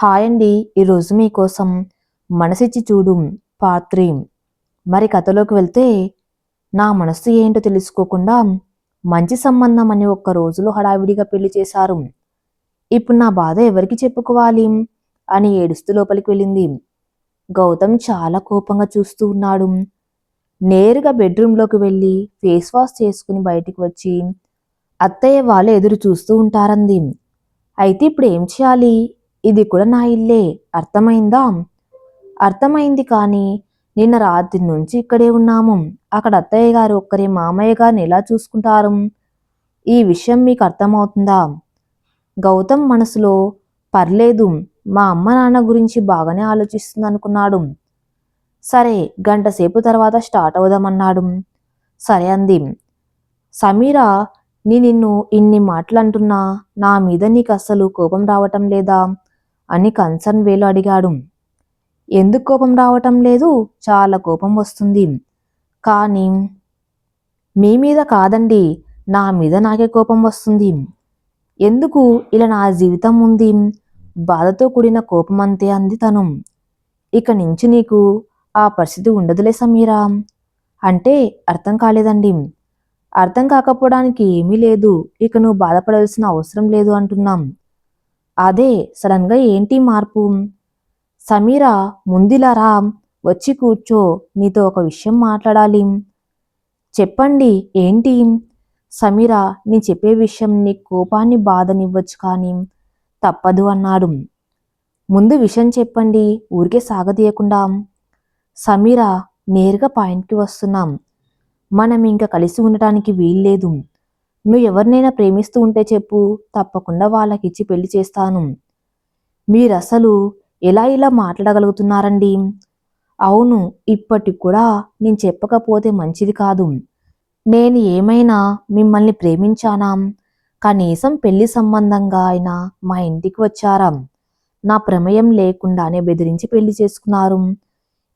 Hi అండి ఈరోజు మీకోసం మనసిచ్చి చూడు పాత్రి. మరి కథలోకి వెళ్తే నా మనస్సు ఏంటో తెలుసుకోకుండా మంచి సంబంధం అని ఒక్క రోజులో హడావిడిగా పెళ్ళి చేశారు. ఇప్పుడు నా బాధ ఎవరికి చెప్పుకోవాలి అని ఏడుస్తూ లోపలికి వెళ్ళింది. గౌతమ్ చాలా కోపంగా చూస్తూ ఉన్నాడు. నేరుగా బెడ్రూమ్లోకి వెళ్ళి ఫేస్ వాష్ చేసుకుని బయటికి వచ్చి అత్తయ్య వాళ్ళు ఎదురు చూస్తూ ఉంటారంది. అయితే ఇప్పుడు ఏం చేయాలి? ఇది కూడా నా ఇల్లే. అర్థమైందా? అర్థమైంది కానీ నిన్న రాత్రి నుంచి ఇక్కడే ఉన్నాము. అక్కడ అత్తయ్య గారు ఒక్కరే మామయ్య గారిని ఎలా చూసుకుంటారు? ఈ విషయం మీకు అర్థమవుతుందా? గౌతమ్ మనసులో పర్లేదు మా అమ్మ నాన్న గురించి బాగానే ఆలోచిస్తుంది అనుకున్నాడు సరే గంట సేపు తర్వాత స్టార్ట్ అవుదామన్నాడు. సరే అంది. సమీరా నీ నిన్ను ఇన్ని మాటలు అంటున్నా నా మీద నీకు అస్సలు కోపం రావటం లేదా? అని కన్సర్న్ వేలు అడిగాడు. ఎందుకు కోపం రావటం లేదు? చాలా కోపం వస్తుంది. కానీ మీ మీద కాదండి నా మీద నాకే కోపం వస్తుంది. ఎందుకు ఇలా నా జీవితం ఉంది? బాధతో కూడిన కోపం అంతే అంది తను. ఇక నుంచి నీకు ఆ పరిస్థితి ఉండదులే సమీరా. అంటే అర్థం కాలేదండి. అర్థం కాకపోవడానికి ఏమీ లేదు. ఇక నువ్వు బాధపడాల్సిన అవసరం లేదు అంటున్నాం. అదే సడన్గా ఏంటి మార్పు? సమీరా ముందిలరా వచ్చి కూర్చో నీతో ఒక విషయం మాట్లాడాలి. చెప్పండి ఏంటి? సమీరా నీ చెప్పే విషయం నీ కోపాన్ని బాధనివ్వచ్చు కానీ తప్పదు అన్నాడు. ముందు విషయం చెప్పండి ఊరికే సాగదీయకుండా సమీరా నేరుగా పాయింట్కి వస్తున్నాం. మనం ఇంకా కలిసి ఉండటానికి వీల్లేదు. నువ్వు ఎవరినైనా ప్రేమిస్తూ ఉంటే చెప్పు తప్పకుండా వాళ్ళకిచ్చి పెళ్ళి చేస్తాను. మీరసలు ఎలా ఇలా మాట్లాడగలుగుతున్నారండి? అవును ఇప్పటికి కూడా నేను చెప్పకపోతే మంచిది కాదు. నేను ఏమైనా మిమ్మల్ని ప్రేమించానా? కనీసం పెళ్ళి సంబంధంగా అయినా మా ఇంటికి వచ్చారా? నా ప్రమేయం లేకుండానే బెదిరించి పెళ్ళి చేసుకున్నారు.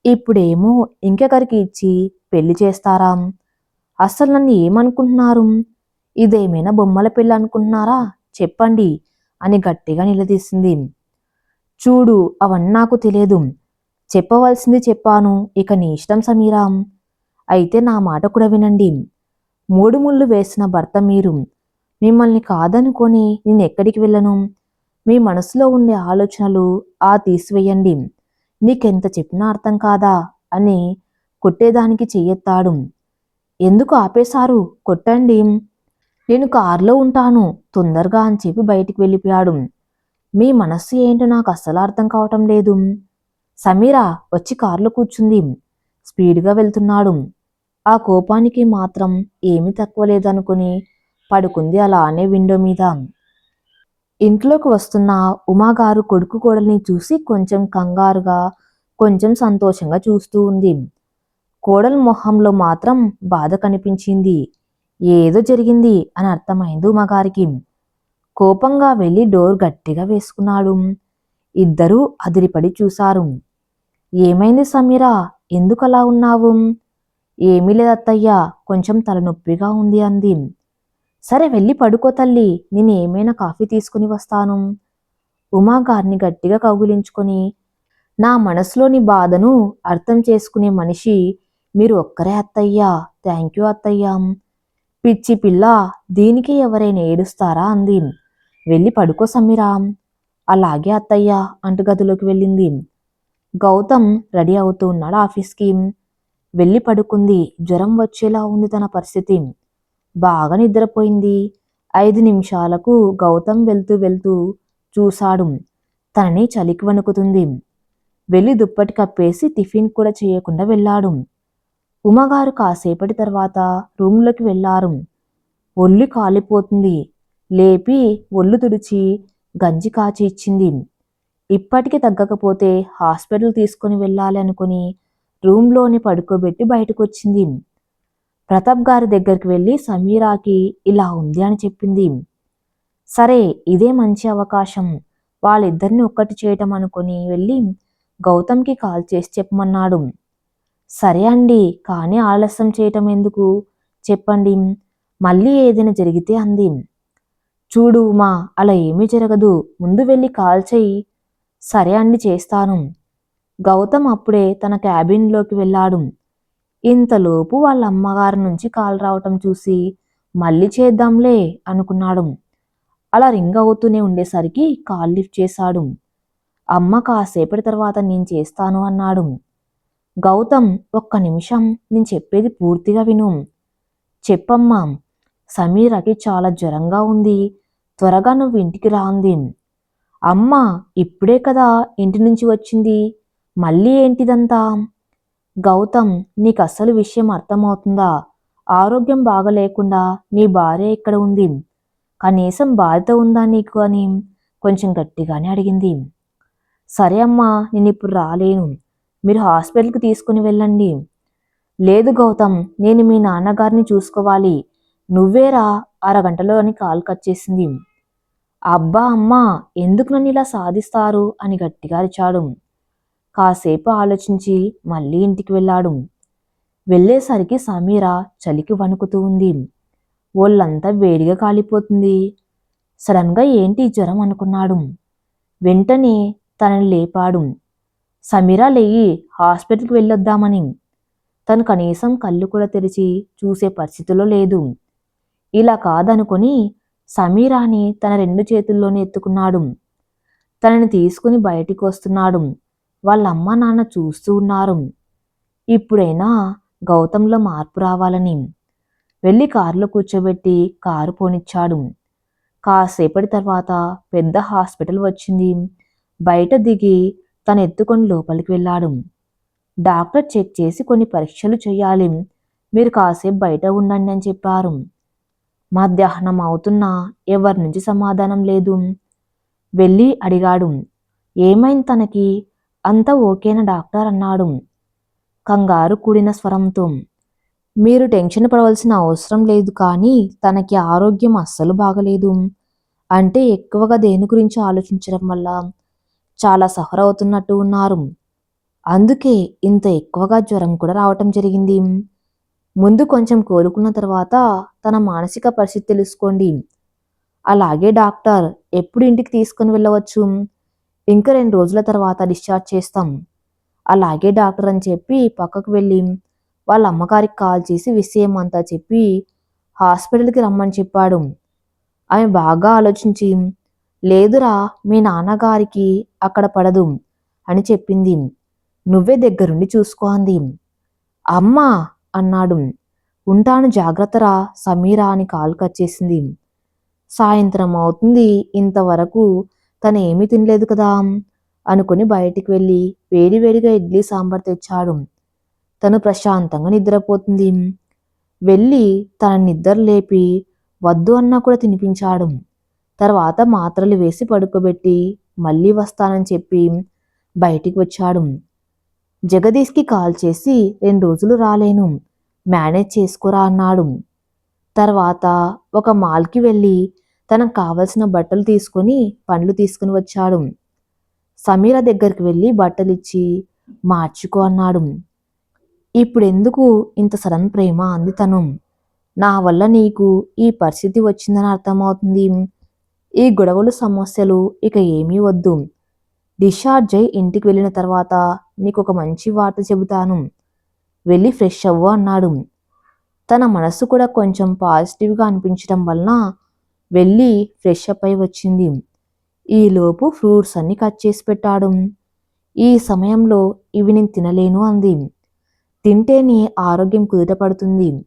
ఇప్పుడేమో ఇంకెకరికి ఇచ్చి పెళ్ళి చేస్తారా? అసలు నన్ను ఏమనుకుంటున్నారు? ఇదేమైనా బొమ్మల పెళ్ళి అనుకుంటున్నారా? చెప్పండి అని గట్టిగా నిలదీసింది. చూడు అవన్నీ నాకు తెలియదు. చెప్పవలసింది చెప్పాను. ఇక నీ ఇష్టం సమీరాం అయితే నా మాట కూడా వినండి. మూడు ముళ్ళు వేసిన భర్త మీరు. మిమ్మల్ని కాదనుకొని నేను ఎక్కడికి వెళ్ళను? మీ మనసులో ఉండే ఆలోచనలు ఆ తీసివేయండి. నీకెంత చెప్పినా అర్థం కాదా? అని కొట్టేదానికి చెయ్యెత్తాడు. ఎందుకు ఆపేశారు? కొట్టండి. నేను కారులో ఉంటాను. తొందరగా అని చెప్పి బయటికి వెళ్ళిపోయాడు. మీ మనస్సు ఏంటో నాకు అస్సలు అర్థం కావటం లేదు. సమీరా వచ్చి కారులో కూర్చుంది. స్పీడ్గా వెళ్తున్నాడు. ఆ కోపానికి మాత్రం ఏమీ తక్కువ లేదనుకుని పడుకుంది అలానే విండో మీద. ఇంట్లోకి వస్తున్న ఉమాగారు కొడుకు కోడల్ని చూసి కొంచెం కంగారుగా కొంచెం సంతోషంగా చూస్తూ ఉంది. కోడల మొహంలో మాత్రం బాధ కనిపించింది. ఏదో జరిగింది అని అర్థమైంది ఉమాగారికి. కోపంగా వెళ్ళి డోర్ గట్టిగా వేసుకున్నాడు. ఇద్దరూ అదిరిపడి చూశారు. ఏమైంది సమీరా? ఎందుకు అలా ఉన్నావు? ఏమీ లేదత్తయ్యా కొంచెం తలనొప్పిగా ఉంది అంది. సరే వెళ్ళి పడుకో తల్లి నేను ఏమైనా కాఫీ తీసుకుని వస్తాను. ఉమా గారిని గట్టిగా కౌగులించుకొని నా మనసులోని బాధను అర్థం చేసుకునే మనిషి మీరు ఒక్కరే అత్తయ్యా. థ్యాంక్ యూ అత్తయ్యా. పిచ్చి పిల్ల దీనికి ఎవరైనా ఏడుస్తారా అంది. వెళ్ళి పడుకో సమీరా. అలాగే అత్తయ్య అంటూ గదిలోకి వెళ్ళింది. గౌతమ్ రెడీ అవుతూ ఉన్నాడు ఆఫీస్కి. వెళ్ళి పడుకుంది. జ్వరం వచ్చేలా ఉంది తన పరిస్థితి. బాగా నిద్రపోయింది. ఐదు నిమిషాలకు గౌతమ్ వెళ్తూ వెళ్తూ చూశాడు. తనని చలికి వణుకుతుంది. వెళ్ళి దుప్పటి కప్పేసి టిఫిన్ కూడా చేయకుండా వెళ్ళాడు. ఉమగారు కాసేపటి తర్వాత రూమ్లోకి వెళ్ళారు ఒళ్ళు కాలిపోతుంది. లేపి ఒళ్ళు తుడిచి గంజి కాచి ఇచ్చింది. ఇప్పటికి తగ్గకపోతే హాస్పిటల్ తీసుకుని వెళ్ళాలి అనుకుని రూమ్లోని పడుకోబెట్టి బయటకు వచ్చింది ప్రతాప్ గారి దగ్గరికి వెళ్ళి సమీరాకి ఇలా ఉంది అని చెప్పింది. సరే ఇదే మంచి అవకాశం. వాళ్ళిద్దరిని ఒక్కటి చేయటం అనుకుని వెళ్ళి గౌతమ్కి కాల్ చేసి చెప్పమన్నాడు. సరే అండి కానీ ఆలస్యం చేయటం ఎందుకు? చెప్పండి. మళ్ళీ ఏదైనా జరిగితే అంది. చూడు ఉమా అలా ఏమీ జరగదు. ముందు వెళ్ళి కాల్ చెయ్యి. సరే అండి చేస్తాను. గౌతమ్ అప్పుడే తన క్యాబిన్లోకి వెళ్ళాడు. ఇంతలోపు వాళ్ళ అమ్మగారి నుంచి కాల్ రావటం చూసి మళ్ళీ చేద్దాంలే అనుకున్నాడు. అలా రింగ్ అవుతూనే ఉండేసరికి కాల్ లిఫ్ట్ చేశాడు. అమ్మ కాసేపటి తర్వాత నేను చేస్తాను అన్నాడు. గౌతమ్ ఒక్క నిమిషం. నేను చెప్పేది పూర్తిగా విను. చెప్పమ్మా సమీరకి చాలా జ్వరంగా ఉంది. త్వరగా నువ్వు ఇంటికి రా అంది. అమ్మ ఇప్పుడే కదా ఇంటి నుంచి వచ్చింది. మళ్ళీ ఏంటిదంతా? గౌతమ్ నీకు అస్సలు విషయం అర్థమవుతుందా? ఆరోగ్యం బాగలేకుండా నీ భార్య ఇక్కడ ఉంది? కనీసం బాధ్యత ఉందా నీకు అని కొంచెం గట్టిగానే అడిగింది. సరే అమ్మా నేను ఇప్పుడు రాలేను. మీరు హాస్పిటల్కి తీసుకుని వెళ్ళండి. లేదు గౌతమ్ నేను మీ నాన్నగారిని చూసుకోవాలి. నువ్వేరా అరగంటలో అని కాల్ కట్ చేసింది. అబ్బా అమ్మా ఎందుకు నన్ను ఇలా సాధిస్తారు? అని గట్టిగా అరిచాడు. కాసేపు ఆలోచించి మళ్ళీ ఇంటికి వెళ్ళాడు. వెళ్ళేసరికి సమీర చలికి వణుకుతూ ఉంది. ఒళ్ళంతా వేడిగా కాలిపోతుంది. సడన్గా ఏంటి జ్వరం అనుకున్నాడు. వెంటనే తనని లేపాడు. సమీరా లేయి హాస్పిటల్కి వెళ్ళొద్దామని. తను కనీసం కళ్ళు కూడా తెరిచి చూసే పరిస్థితిలో లేదు. ఇలా కాదనుకొని సమీరాని తన రెండు చేతుల్లోనే ఎత్తుకున్నాడు. తనని తీసుకుని బయటికి వస్తున్నాడు. వాళ్ళ అమ్మ నాన్న చూస్తూ ఉన్నారు. ఇప్పుడైనా గౌతంలో మార్పు రావాలని. వెళ్ళి కారులో కూర్చోబెట్టి కారు పోనిచ్చాడు. కాసేపటి తర్వాత పెద్ద హాస్పిటల్ వచ్చింది. బయట దిగి తను ఎత్తుకొని లోపలికి వెళ్ళాడు. డాక్టర్ చెక్ చేసి కొన్ని పరీక్షలు చేయాలి. మీరు కాసేపు బయట ఉండండి అని చెప్పారు. మధ్యాహ్నం అవుతున్నా ఎవరి నుంచి సమాధానం లేదు? వెళ్ళి అడిగాడు. ఏమైంది తనకి? అంతా ఓకేనా డాక్టర్ అన్నాడు. కంగారు కూడిన స్వరంతో. మీరు టెన్షన్ పడవలసిన అవసరం లేదు కానీ తనకి ఆరోగ్యం అస్సలు బాగలేదు. అంటే ఎక్కువగా దేని గురించి ఆలోచించడం వల్ల? చాలా సఫర్ అవుతున్నట్టు ఉన్నారు. అందుకే ఇంత ఎక్కువగా జ్వరం కూడా రావటం జరిగింది. ముందు కొంచెం కోలుకున్న తర్వాత తన మానసిక పరిస్థితి తెలుసుకోండి. అలాగే డాక్టర్ ఎప్పుడు ఇంటికి తీసుకుని వెళ్ళవచ్చు. ఇంకా రెండు రోజుల తర్వాత డిశ్చార్జ్ చేస్తాం. అలాగే డాక్టర్ అని చెప్పి పక్కకు వెళ్ళి వాళ్ళ అమ్మగారికి కాల్ చేసి విషయం అంతా చెప్పి హాస్పిటల్కి రమ్మని చెప్పాడు. ఆమె బాగా ఆలోచించి లేదురా మీ నాన్నగారికి అక్కడ పడదు అని చెప్పింది. నువ్వే దగ్గరుండి చూసుకో అంది. అమ్మా అన్నాడు. ఉంటాను జాగ్రత్తరా సమీరా అని కాలు కచ్చేసింది సాయంత్రం అవుతుంది ఇంతవరకు తను ఏమీ తినలేదు కదా అనుకుని బయటికి వెళ్ళి వేడివేడిగా ఇడ్లీ సాంబార్ తెచ్చాడు. తను ప్రశాంతంగా నిద్రపోతుంది. వెళ్ళి తన నిద్ర లేపి వద్దు అన్నా కూడా తినిపించాడు. తర్వాత మాత్రలు వేసి పడుకోబెట్టి మళ్ళీ వస్తానని చెప్పి బయటికి వచ్చాడు. జగదీష్కి కాల్ చేసి రెండు రోజులు రాలేను మేనేజ్ చేసుకురా అన్నాడు. తర్వాత ఒక మాల్కి వెళ్ళి తనకు కావలసిన బట్టలు తీసుకొని పండ్లు తీసుకుని వచ్చాడు. సమీర దగ్గరికి వెళ్ళి బట్టలు ఇచ్చి మార్చుకో అన్నాడు. ఇప్పుడు ఎందుకు ఇంత సడన్ ప్రేమ అంది తను. నా వల్ల నీకు ఈ పరిస్థితి వచ్చిందని అర్థమవుతుంది. ఈ గొడవలు సమస్యలు ఇక ఏమీ వద్దు. డిశ్చార్జ్ అయి ఇంటికి వెళ్ళిన తర్వాత నీకు ఒక మంచి వార్త చెబుతాను. వెళ్ళి ఫ్రెష్ అవ్వు అన్నాడు. తన మనసు కూడా కొంచెం పాజిటివ్గా అనిపించడం వలన వెళ్ళి ఫ్రెష్ అప్ అయి వచ్చింది. ఈలోపు ఫ్రూట్స్ అన్ని కట్ చేసి పెట్టాడు. ఈ సమయంలో ఇవి నేను తినలేను అంది. తింటేనే ఆరోగ్యం కుదుటపడుతుంది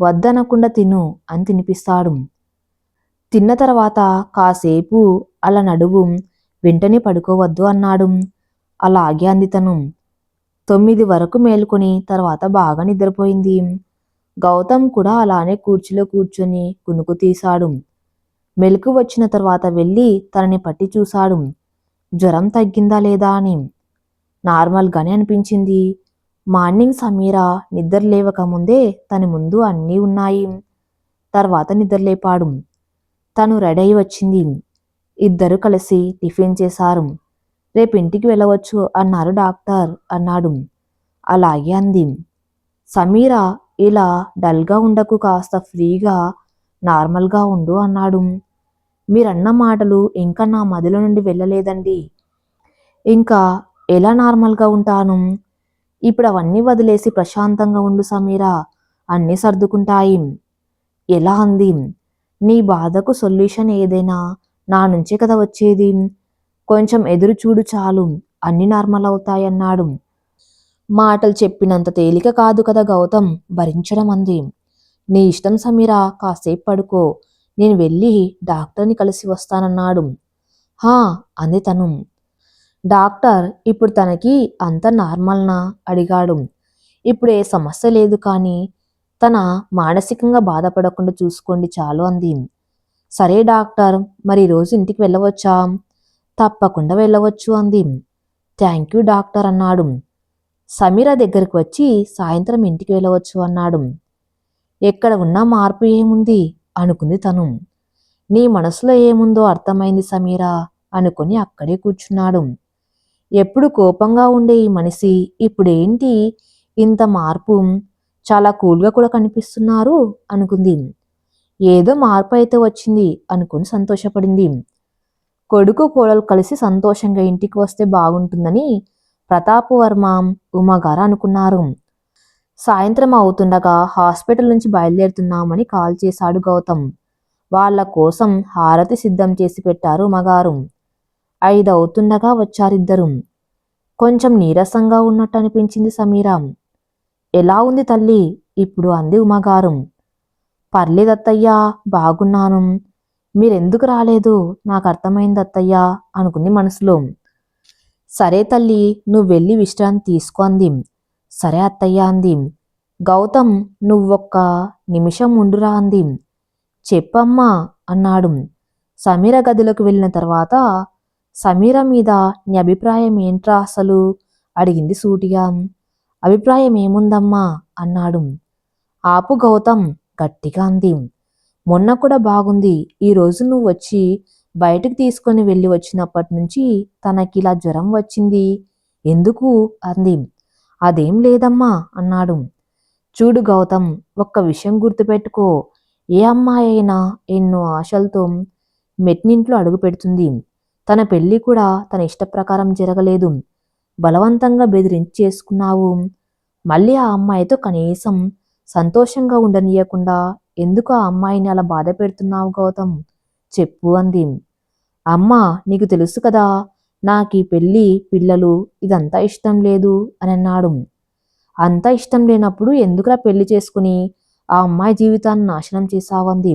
వద్దనకుండా తిను అని తినిపిస్తాడు. తిన్న తర్వాత కాసేపు అలా నడువు వెంటనే పడుకోవద్దు అన్నాడు. అలాగే అంది తను. తొమ్మిది వరకు మేలుకొని తర్వాత బాగా నిద్రపోయింది. గౌతమ్ కూడా అలానే కూర్చులో కూర్చొని కునుకు తీశాడు. మెలకు వచ్చిన తర్వాత వెళ్ళి తనని పట్టి చూశాడు. జ్వరం తగ్గిందా లేదా అని. నార్మల్గానే అనిపించింది. మార్నింగ్ సమీర నిద్ర లేవక ముందే తన ముందు అన్నీ ఉన్నాయి. తర్వాత నిద్రలేపాడు. తను రెడీ అయి వచ్చింది. ఇద్దరు కలిసి టిఫిన్ చేశారు. రేపు ఇంటికి వెళ్ళవచ్చు అన్నారు డాక్టర్ అన్నాడు. అలాగే అంది. సమీర ఇలా డల్గా ఉండకు కాస్త ఫ్రీగా నార్మల్గా ఉండు అన్నాడు. మీరన్న మాటలు ఇంకా నా మదిలో నుండి వెళ్ళలేదండి. ఇంకా ఎలా నార్మల్గా ఉంటాను? ఇప్పుడు అవన్నీ వదిలేసి ప్రశాంతంగా ఉండు సమీరా అన్నీ సర్దుకుంటాయి ఎలా అంది. నీ బాధకు సొల్యూషన్ ఏదైనా నా నుంచే కదా వచ్చేది? కొంచెం ఎదురు చూడు చాలు. అన్ని నార్మల్ అవుతాయన్నాడు. మాటలు చెప్పినంత తేలిక కాదు కదా గౌతమ్. భరించడం అంది. నీ ఇష్టం సమీరా కాసేపు పడుకో. నేను వెళ్ళి డాక్టర్ని కలిసి వస్తానన్నాడు. హా అంది తను. డాక్టర్ ఇప్పుడు తనకి అంత నార్మల్నా? అడిగాడు. ఇప్పుడు ఏ సమస్య లేదు కానీ తన మానసికంగా బాధపడకుండా చూసుకోండి చాలు అంది సరే డాక్టర్ మరి ఈరోజు ఇంటికి వెళ్ళవచ్చా? తప్పకుండా వెళ్ళవచ్చు అంది థ్యాంక్ యూ డాక్టర్ అన్నాడు. సమీర దగ్గరికి వచ్చి సాయంత్రం ఇంటికి వెళ్ళవచ్చు అన్నాడు. ఎక్కడ ఉన్నా మార్పు ఏముంది? అనుకుంది తను. నీ మనసులో ఏముందో అర్థమైంది సమీరా అనుకుని అక్కడే కూర్చున్నాడు. ఎప్పుడు కోపంగా ఉండే ఈ మనిషి ఇప్పుడేంటి ఇంత మార్పు? చాలా కూల్గా కూడా కనిపిస్తున్నారు అనుకుంది. ఏదో మార్పు అయితే వచ్చింది అనుకుని సంతోషపడింది. కొడుకు కోడలు కలిసి సంతోషంగా ఇంటికి వస్తే బాగుంటుందని ప్రతాప్ వర్మ ఉమాగారు అనుకున్నారు. సాయంత్రం అవుతుండగా హాస్పిటల్ నుంచి బయలుదేరుతున్నామని కాల్ చేశాడు గౌతమ్. వాళ్ళ కోసం హారతి సిద్ధం చేసి పెట్టారు ఉమగారు ఐదు అవుతుండగా వచ్చారిద్దరు కొంచెం నీరసంగా ఉన్నట్టు అనిపించింది సమీరా. ఎలా ఉంది తల్లి? ఇప్పుడు అంది ఉమగారు. పర్లేదత్తయ్యా బాగున్నాను. మీరెందుకు రాలేదు? నాకు అర్థమైంది అత్తయ్యా అనుకుంది మనసులో. సరే తల్లి నువ్వు వెళ్ళి విశ్రాంతి తీసుకో అంది. సరే అత్తయ్య అంది. గౌతమ్ నువ్వొక్క నిమిషం ఉండురా అంది. చెప్పమ్మా అన్నాడు. సమీర గదిలోకి వెళ్ళిన తర్వాత సమీర మీద నీ అభిప్రాయం ఏంట్రా అసలు? అడిగింది సూటిగా. అభిప్రాయం ఏముందమ్మా? అన్నాడు. ఆపు గౌతమ్ గట్టిగా అంది. మొన్న కూడా బాగుంది. ఈ రోజు నువ్వు వచ్చి బయటకు తీసుకొని వెళ్ళి వచ్చినప్పటి నుంచి తనకి ఇలా జ్వరం వచ్చింది. ఎందుకు? అంది. అదేం లేదమ్మా అన్నాడు. చూడు గౌతమ్ ఒక్క విషయం గుర్తుపెట్టుకో. ఏ అమ్మాయి అయినా ఎన్నో ఆశలతో మెట్నింట్లో అడుగు పెడుతుంది. తన పెళ్ళి కూడా తన ఇష్ట ప్రకారం జరగలేదు. బలవంతంగా బెదిరించి చేసుకున్నావు మళ్ళీ ఆ అమ్మాయితో కనీసం సంతోషంగా ఉండనీయకుండా ఎందుకు ఆ అమ్మాయిని అలా బాధ పెడుతున్నావు గౌతమ్? చెప్పు అంది. అమ్మ నీకు తెలుసు కదా నాకు ఈ పెళ్ళి పిల్లలు ఇదంతా ఇష్టం లేదు అని అన్నాడు. అంతా ఇష్టం లేనప్పుడు ఎందుకురా పెళ్ళి చేసుకుని ఆ అమ్మాయి జీవితాన్ని నాశనం చేశావంది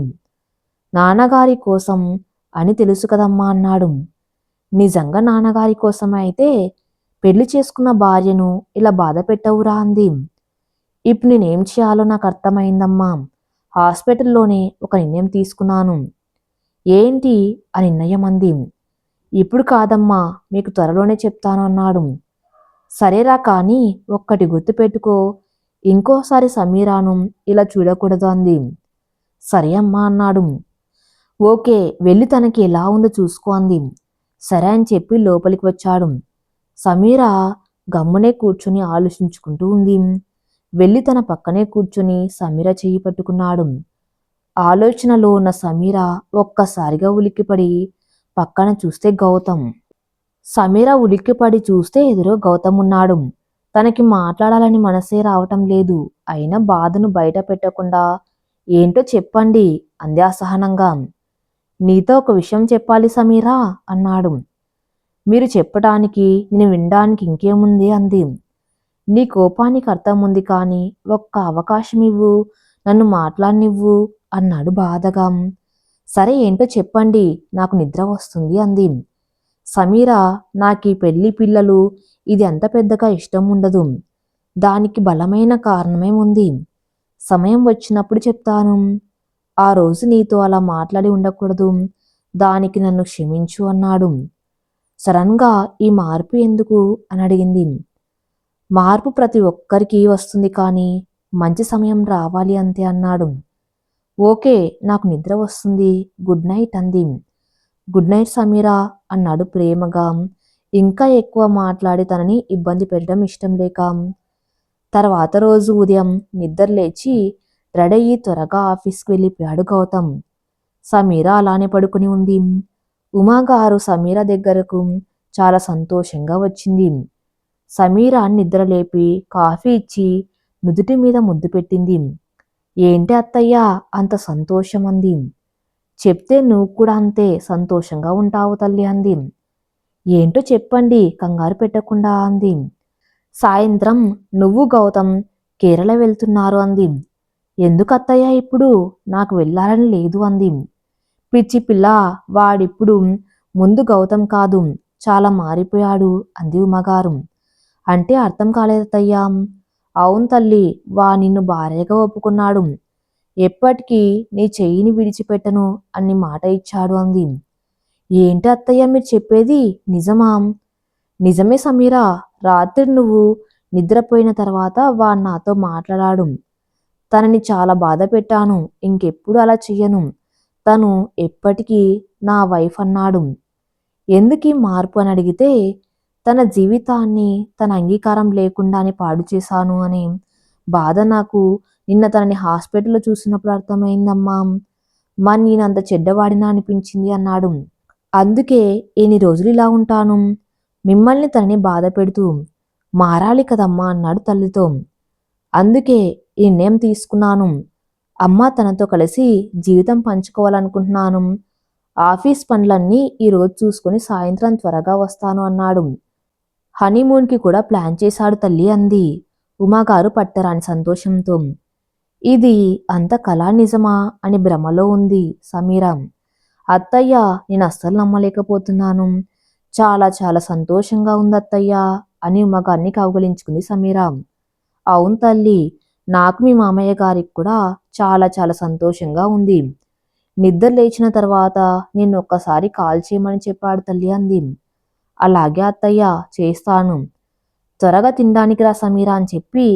నాన్నగారి కోసం అని తెలుసు కదమ్మా అన్నాడు. నిజంగా నాన్నగారి కోసమే అయితే పెళ్ళి చేసుకున్న భార్యను ఇలా బాధ పెట్టవురా అంది. ఇప్పుడు నేనేం చేయాలో నాకు అర్థమైందమ్మా. హాస్పిటల్లోనే ఒక నిర్ణయం తీసుకున్నాను. ఏంటి? ఆ నిర్ణయం అంది. ఇప్పుడు కాదమ్మా మీకు త్వరలోనే చెప్తాను అన్నాడు. సరేరా కానీ ఒక్కటి గుర్తుపెట్టుకో ఇంకోసారి సమీరాను ఇలా చూడకూడదు అంది. సరే అమ్మా అన్నాడు. ఓకే వెళ్ళి తనకి ఎలా ఉందో చూసుకో అంది. సరే అని చెప్పి లోపలికి వచ్చాడు. సమీర గమ్మునే కూర్చుని ఆలోచించుకుంటూ ఉంది. వెళ్ళి తన పక్కనే కూర్చుని సమీర చేయి పట్టుకున్నాడు. ఆలోచనలో ఉన్న సమీర ఒక్కసారిగా ఉలిక్కిపడి పక్కన చూస్తే గౌతమ్. సమీర ఉలిక్కిపడి చూస్తే ఎదురు గౌతమ్ ఉన్నాడు. తనకి మాట్లాడాలని మనసే రావటం లేదు. అయినా బాధను బయట పెట్టకుండా ఏంటో చెప్పండి అంది అసహనంగా. నీతో ఒక విషయం చెప్పాలి సమీరా అన్నాడు. మీరు చెప్పటానికి నేను వినడానికి ఇంకేముంది? అంది. నీ కోపానికి అర్థం ఉంది కానీ ఒక్క అవకాశం ఇవ్వు నన్ను మాట్లాడనివ్వు అన్నాడు బాధగా. సరే ఏంటో చెప్పండి నాకు నిద్ర వస్తుంది అంది. సమీర నాకు పెళ్ళి పిల్లలు ఇది అంత పెద్దగా ఇష్టం ఉండదు దానికి బలమైన కారణమే ఉంది. సమయం వచ్చినప్పుడు చెప్తాను. ఆ రోజు నీతో అలా మాట్లాడి ఉండకూడదు. దానికి నన్ను క్షమించు అన్నాడు. సడన్గా ఈ మార్పు ఎందుకు? అని అడిగింది. మార్పు ప్రతి ఒక్కరికి వస్తుంది కానీ మంచి సమయం రావాలి అంతే అన్నాడు. ఓకే నాకు నిద్ర వస్తుంది. గుడ్ నైట్ అంది. గుడ్ నైట్ సమీరా అన్నాడు ప్రేమగా. ఇంకా ఎక్కువ మాట్లాడి తనని ఇబ్బంది పెట్టడం ఇష్టం లేక. తర్వాత రోజు ఉదయం నిద్ర లేచి రెడయ్యి త్వరగా ఆఫీస్కి వెళ్ళిపోయాడు గౌతమ్. సమీర అలానే పడుకుని ఉంది. ఉమాగారు సమీర దగ్గరకు చాలా సంతోషంగా వచ్చింది. సమీరా నిద్రలేపి కాఫీ ఇచ్చి నుదుటి మీద ముద్దు పెట్టింది. ఏంటి అత్తయ్య అంత సంతోషం అంది చెప్తే నువ్వు కూడా అంతే సంతోషంగా ఉంటావు తల్లి అంది. ఏంటో చెప్పండి కంగారు పెట్టకుండా అంది. సాయంత్రం నువ్వు గౌతమ్ కేరళ వెళ్తున్నారు అంది. ఎందుకు అత్తయ్య ఇప్పుడు? నాకు వెళ్ళాలని లేదు అంది. పిచ్చి పిల్ల వాడిప్పుడు ముందు గౌతమ్ కాదు చాలా మారిపోయాడు అంది ఉమగారు. అంటే అర్థం కాలేదత్తయ్యా అవును తల్లి వా నిన్ను భార్యగా ఒప్పుకున్నాడు. ఎప్పటికీ నీ చెయ్యిని విడిచిపెట్టను అని మాట ఇచ్చాడు అంది. ఏంటి అత్తయ్య మీరు చెప్పేది నిజమా? నిజమే సమీరా రాత్రి నువ్వు నిద్రపోయిన తర్వాత వాడు నాతో మాట్లాడాడు. తనని చాలా బాధ పెట్టాను ఇంకెప్పుడు అలా చెయ్యను. తను ఎప్పటికీ నా వైఫ్ అన్నాడు. ఎందుకు మార్పు అని అడిగితే తన జీవితాన్ని తన అంగీకారం లేకుండానే పాడు చేశాను అని బాధ నాకు నిన్న తనని హాస్పిటల్లో చూసినప్పుడు అర్థమైందమ్మా. మరి నేనంత చెడ్డవాడినా అనిపించింది అన్నాడు. అందుకే ఎన్ని రోజులు ఇలా ఉంటాను? మిమ్మల్ని తనని బాధ పెడుతూ మారాలి కదమ్మా అన్నాడు తల్లితో. అందుకే ఈ నిర్ణయం తీసుకున్నాను. అమ్మ తనతో కలిసి జీవితం పంచుకోవాలనుకుంటున్నాను. ఆఫీస్ పనులన్నీ ఈరోజు చూసుకుని సాయంత్రం త్వరగా వస్తాను అన్నాడు. హనీమూన్కి కూడా ప్లాన్ చేశాడు తల్లి అంది. ఉమాగారు పట్టరాని సంతోషంతో. ఇది అంత కళా నిజమా? అని భ్రమలో ఉంది సమీరా. అత్తయ్య నేను అస్సలు నమ్మలేకపోతున్నాను. చాలా చాలా సంతోషంగా ఉంది అత్తయ్య అని ఉమ్మగారిని కౌగలించుకుంది సమీరా. అవును తల్లి నాకు మీ మామయ్య గారికి కూడా చాలా చాలా సంతోషంగా ఉంది. నిద్ర లేచిన తర్వాత నిన్ను ఒక్కసారి కాల్ చేయమని చెప్పాడు తల్లి అంది. అలాగే అత్తయ్య చేస్తాను. త్వరగా తినడానికి రా సమీరా అని చెప్పి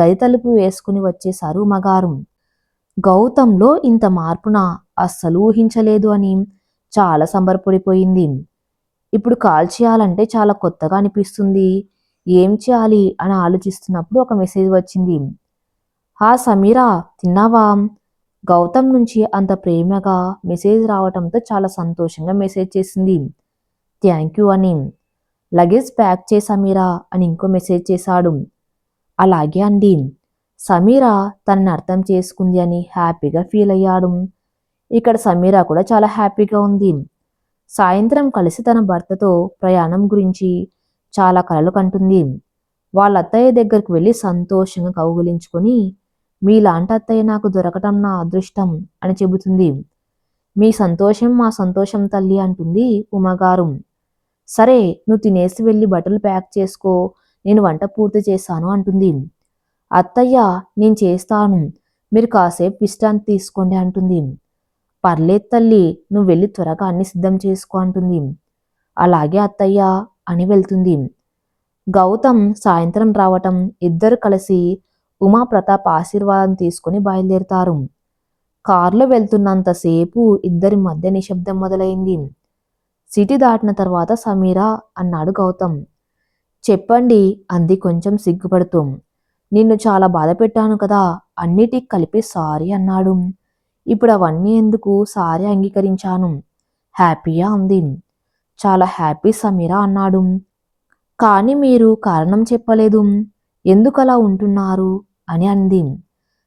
గది తలుపు వేసుకుని వచ్చేశారు మగారు. గౌతంలో ఇంత మార్పున అస్సలు ఊహించలేదు అని చాలా సంబరపడిపోయింది. ఇప్పుడు కాల్ చేయాలంటే చాలా కొత్తగా అనిపిస్తుంది. ఏం చేయాలి అని ఆలోచిస్తున్నప్పుడు ఒక మెసేజ్ వచ్చింది. హా సమీరా తిన్నావా? గౌతమ్ నుంచి అంత ప్రేమగా మెసేజ్ రావడంతో చాలా సంతోషంగా మెసేజ్ చేసింది. థ్యాంక్ యూ అని. లగేజ్ ప్యాక్ చేసామీరా అని ఇంకో మెసేజ్ చేశాడు. అలాగే అండి సమీరా తనని అర్థం చేసుకుంది అని హ్యాపీగా ఫీల్ అయ్యాడు. ఇక్కడ సమీరా కూడా చాలా హ్యాపీగా ఉంది. సాయంత్రం కలిసి తన భర్తతో ప్రయాణం గురించి చాలా కలలు కంటుంది. వాళ్ళ అత్తయ్య దగ్గరికి వెళ్ళి సంతోషంగా కౌగులించుకొని మీలాంటి అత్తయ్య నాకు దొరకటం నా అదృష్టం అని చెబుతుంది. మీ సంతోషం మా సంతోషం తల్లి అంటుంది ఉమాగారు. సరే నువ్వు తినేసి వెళ్ళి బట్టలు ప్యాక్ చేసుకో నేను వంట పూర్తి చేశాను అంటుంది. అత్తయ్య నేను చేస్తాను మీరు కాసేపు విశ్రాంతి తీసుకోండి అంటుంది. పర్లేదు తల్లి నువ్వు వెళ్ళి త్వరగా అన్ని సిద్ధం చేసుకో అంటుంది. అలాగే అత్తయ్య అని వెళ్తుంది. గౌతమ్ సాయంత్రం రావటం ఇద్దరు కలిసి ఉమా ప్రతాప్ ఆశీర్వాదం తీసుకుని బయలుదేరుతారు. కారులో వెళ్తున్నంతసేపు ఇద్దరి మధ్య నిశ్శబ్దం మొదలైంది. సిటీ దాటిన తర్వాత సమీరా అన్నాడు గౌతమ్. చెప్పండి అంది కొంచెం సిగ్గుపడుతూ. నిన్ను చాలా బాధ పెట్టాను కదా అన్నిటికి కలిపి సారీ అన్నాడు. ఇప్పుడు అవన్నీ ఎందుకు? సారీ అంగీకరించాను. హ్యాపీయా? అంది. చాలా హ్యాపీ సమీరా అన్నాడు. కానీ మీరు కారణం చెప్పలేదు. ఎందుకలా ఉంటున్నారు? అని అంది.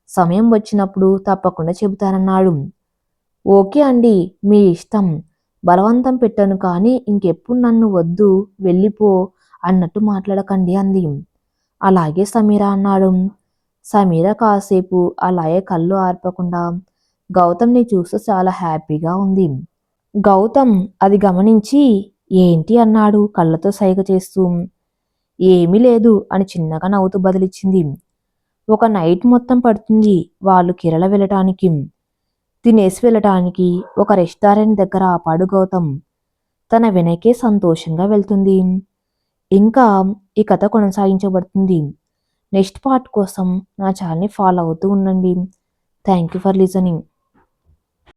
సమయం వచ్చినప్పుడు తప్పకుండా చెబుతానన్నాడు. ఓకే అండి మీ ఇష్టం. బలవంతం పెట్టాను కానీ ఇంకెప్పుడు నన్ను వద్దు వెళ్ళిపో అన్నట్టు మాట్లాడకండి అంది. అలాగే సమీర అన్నాడు. సమీర కాసేపు అలాగే కళ్ళు ఆర్పకుండా గౌతమ్ని చూస్తూ చాలా హ్యాపీగా ఉంది. గౌతమ్ అది గమనించి ఏంటి అన్నాడు కళ్ళతో సైగ చేస్తూ. ఏమీ లేదు అని చిన్నగా నవ్వుతూ బదిలిచ్చింది. ఒక నైట్ మొత్తం పడుతుంది. వాళ్ళు కేరళ వెళ్ళటానికి తినేసి వెళ్ళటానికి ఒక రెస్టారెంట్ దగ్గర ఆపాడు గౌతమ్. తన వెనకే సంతోషంగా వెళ్తుంది. ఇంకా ఈ కథ కొనసాగించబడుతుంది. నెక్స్ట్ పార్ట్ కోసం నా ఛానల్ని ఫాలో అవుతూ ఉండండి. Thank you for listening.